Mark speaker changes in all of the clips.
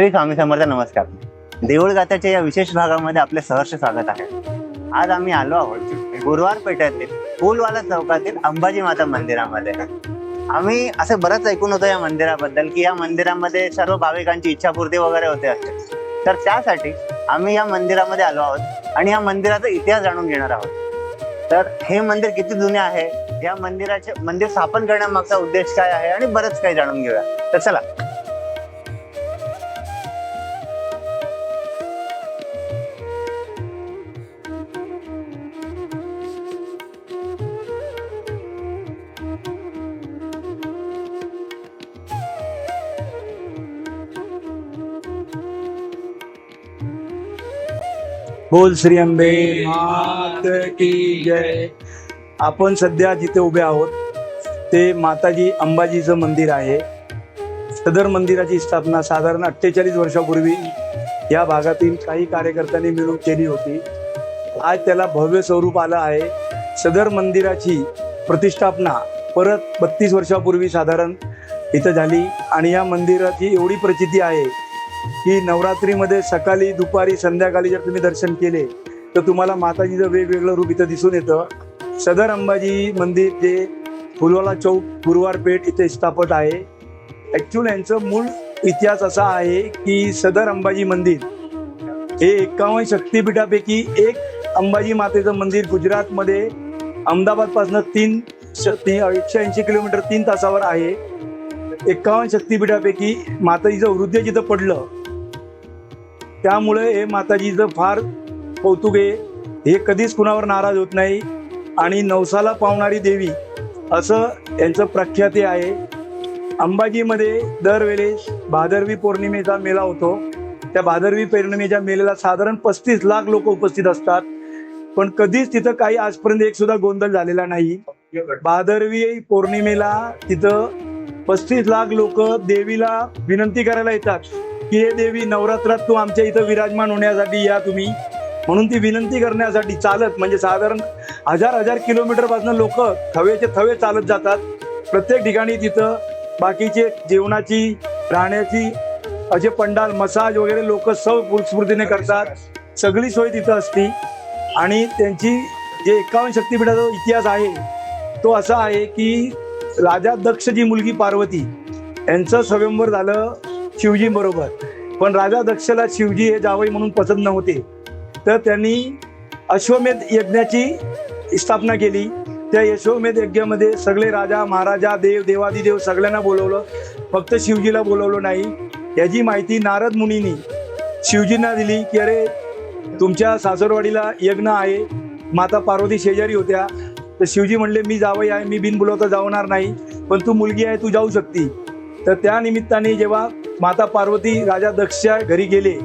Speaker 1: श्री स्वामी समर्थ नमस्कार. देऊळ गाथाच्या या विशेष भागामध्ये आपले सहर्ष स्वागत आहे. आज आम्ही आलो आहोत गुरुवार पेठेतील फुलवाला चौकातील अंबाजी माता मंदिरामध्ये. आम्ही असं बरंच ऐकून होतो या मंदिराबद्दल की या मंदिरामध्ये सर्व भाविकांची इच्छापूर्ती वगैरे होते असते. तर त्यासाठी आम्ही या मंदिरामध्ये आलो आहोत आणि या मंदिराचा इतिहास जाणून घेणार आहोत. तर हे मंदिर किती जुने आहे? या मंदिराचे मंदिर स्थापन करण्यामागचा उद्देश काय आहे? आणि बरंच काही जाणून घेऊया. तर चला.
Speaker 2: बोल श्री अंबे मात की जय. आपण सध्या जिथे उभे आहोत ते माताजी अंबाजीचं मंदिर आहे. सदर मंदिराची स्थापना साधारण अठ्ठेचाळीस वर्षापूर्वी या भागातील काही कार्यकर्त्यांनी मिळून केली होती. आज त्याला भव्य स्वरूप आलं आहे. सदर मंदिराची प्रतिष्ठापना परत बत्तीस वर्षापूर्वी साधारण इथं झाली आणि या मंदिराची एवढी प्रचिती आहे की नवरात्रीमध्ये सकाळी दुपारी संध्याकाळी जर तुम्ही दर्शन केले तर तुम्हाला माताजीचं वेगवेगळं रूप इथं दिसून येतं. सदर अंबाजी मंदिर जे फुलवाला चौक गुरुवार पेठ इथे स्थापत आहे. ॲक्च्युअल यांचं मूळ इतिहास असा आहे की सदर अंबाजी मंदिर हे एकावन्न शक्तिपीठापैकी एक अंबाजी मातेचं मंदिर गुजरातमध्ये अहमदाबादपासून तीन श- ती- एकशे ऐंशी किलोमीटर तीन तासावर आहे. एकावन्न शक्तिपीठापैकी माताजीचं हृदय जिथं पडलं त्यामुळे हे माताजीचं फार कौतुक आहे. हे कधीच कुणावर नाराज होत नाही. आणि नवसाला पावणारी देवी असं यांचं प्रख्याती आहे. अंबाजीमध्ये दरवेळेस भादरवी पौर्णिमेचा मेळा होतो. त्या भादरवी पौर्णिमेच्या मेळ्याला साधारण पस्तीस लाख लोक उपस्थित असतात. पण कधीच तिथं काही आजपर्यंत एक सुद्धा गोंधळ झालेला नाही. भादरवी पौर्णिमेला तिथं पस्तीस लाख लोक देवीला विनंती करायला येतात की हे देवी नवरात्रात तू आमच्या इथं विराजमान होण्यासाठी या तुम्ही. म्हणून ती विनंती करण्यासाठी चालत म्हणजे साधारण हजार हजार किलोमीटरपासून लोक थवेचे थवे चालत जातात. प्रत्येक ठिकाणी तिथं बाकीचे जेवणाची राहण्याची असे पंडाल मसाज वगैरे लोक सौ स्फूर्तीने करतात. सगळी सोय तिथं असते. आणि त्यांची जे एकावन्न शक्तीपीठाचा इतिहास आहे तो असा आहे की राजा दक्षची मुलगी पार्वती यांचं स्वयंवर झालं शिवजी बरोबर. पण राजा दक्षला शिवजी हे जावई म्हणून पसंत नव्हते. तर त्यांनी अश्वमेध यज्ञाची स्थापना केली. त्या यशोमेध यज्ञामध्ये सगळे राजा महाराजा देव देवादिदेव सगळ्यांना बोलवलं. फक्त शिवजीला बोलवलं नाही. याची माहिती नारद मुनीनी शिवजींना दिली की अरे तुमच्या सासरवाडीला यज्ञ आहे. माता पार्वती शेजारी होत्या. तर शिवजी म्हणले मी जावई आहे मी बिन बोलवता जावणार नाही पण तू मुलगी आहे तू जाऊ शकती. तर त्या निमित्ताने जेव्हा माता पार्वती राजा दक्षच्या घरी गेले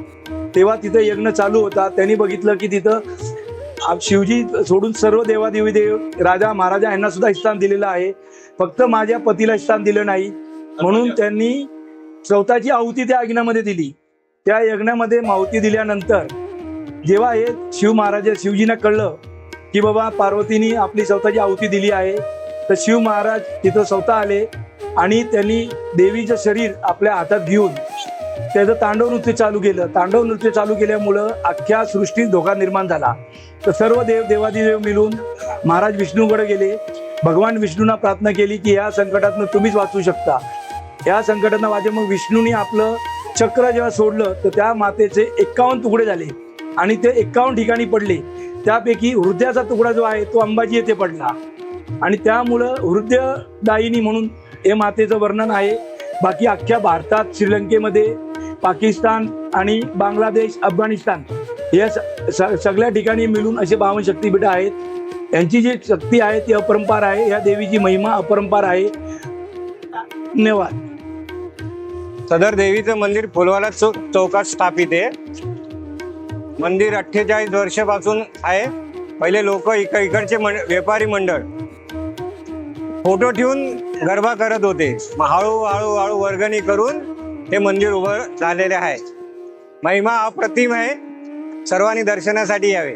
Speaker 2: तेव्हा तिथं यज्ञ चालू होता. त्यांनी बघितलं की तिथं शिवजी सोडून सर्व देवादेवी देव राजा महाराजा यांना सुद्धा स्थान दिलेलं आहे. फक्त माझ्या पतीला स्थान दिलं नाही. म्हणून त्यांनी स्वतःची आहुती त्या यज्ञामध्ये दिली. त्या यज्ञामध्ये माहुती दिल्यानंतर जेव्हा हे शिव महाराज शिवजींना कळलं की बाबा पार्वतीने आपली स्वतःची आहुती दिली आहे. तर शिव महाराज तिथं स्वतः आले आणि त्यांनी देवीचं शरीर आपल्या हातात घेऊन त्याचं तांडव नृत्य चालू केलं. तांडव नृत्य चालू केल्यामुळं अख्ख्या सृष्टीत धोका निर्माण झाला. तर सर्व देव देवादिदेव मिळून महाराज विष्णूकडे गेले. भगवान विष्णूंना प्रार्थना केली की या संकटातनं तुम्हीच वाचू शकता. या संकटातनं वाचे मग विष्णूने आपलं चक्र जेव्हा सोडलं तर त्या मातेचे एक्कावन्न तुकडे झाले आणि ते एक्कावन्न ठिकाणी पडले. त्यापैकी हृदयाचा तुकडा जो आहे तो अंबाजी येथे पडला. आणि त्यामुळं हृदयदायिनी म्हणून हे मातेचं वर्णन आहे. बाकी अख्ख्या भारतात श्रीलंकेमध्ये पाकिस्तान आणि बांगलादेश अफगाणिस्तान या स- स- सगळ्या ठिकाणी मिळून असे बावन शक्तीपीठ आहेत. यांची जी शक्ती आहे ती अपरंपार आहे. या देवीची महिमा अपरंपार आहे. धन्यवाद.
Speaker 3: सदर देवीचं मंदिर फुलवाला चौ चौकात स्थापित आहे. मंदिर अठ्ठेचाळीस वर्षापासून आहे. पहिले लोक इक इकडचे मंड व्यापारी मंडळ. फोटो ठेवून गरबा करत होते. मग हळू हळू वर्गणी करून हे मंदिर उभं झालेले आहे. महिमा अप्रतिम आहे. सर्वांनी दर्शनासाठी यावे.